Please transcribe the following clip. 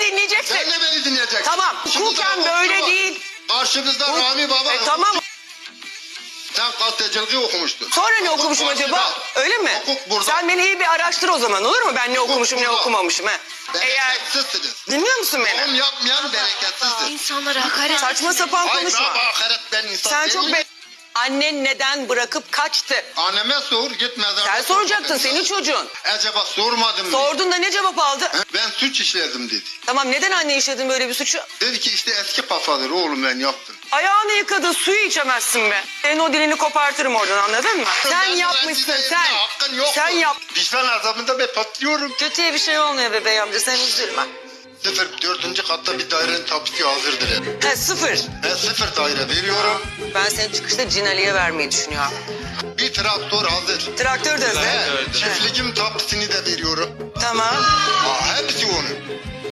beni dinleyeceksin. Sen de beni dinleyeceksin. Tamam, hukuken böyle değil. Karşımızda Bu- Rami Baba. E, tamam. Sen gazetecilik okumuştun. Sonra ne Hukuk okumuşum başında. acaba? Öyle mi? Hukuk burada. Sen beni iyi bir araştır o zaman olur mu? Ben ne okumuşum ne burada. okumamışım ha. Eğer Bereketsizsiniz. dinliyor musun beni? Doğum yapmayan bereketsizdir. İnsanlara hakaret Saçma sapan Hayır konuşma. ben hakaret ben insan Sen çok be... Annen neden bırakıp kaçtı? Anneme sor git mezarda. Sen sor soracaktın senin çocuğun. Acaba sormadım mı? Sordun da ne cevap aldı? He, Ben suç işledim dedi. Tamam neden anne işledin böyle bir suçu? Dedi ki işte eski kafadır oğlum ben yaptım. Ayağını yıkadın suyu içemezsin be. Senin o dilini kopartırım oradan anladın mı? Sen Ben yapmışsın rencide sen. Hakkın yok. Sen yap. Vicdan azabında ben patlıyorum. Kötüye bir şey olmuyor bebeğim amca sen üzülme. Sıfır dördüncü katta bir dairenin tapisi hazırdır. He sıfır. Ben sıfır daire veriyorum. Ben seni çıkışta Cinali'ye vermeyi düşünüyorum. Bir traktör hazır. Traktör de hazır. He, çiftliğim tapisini de veriyorum. Tamam. Ha, hepsi onun.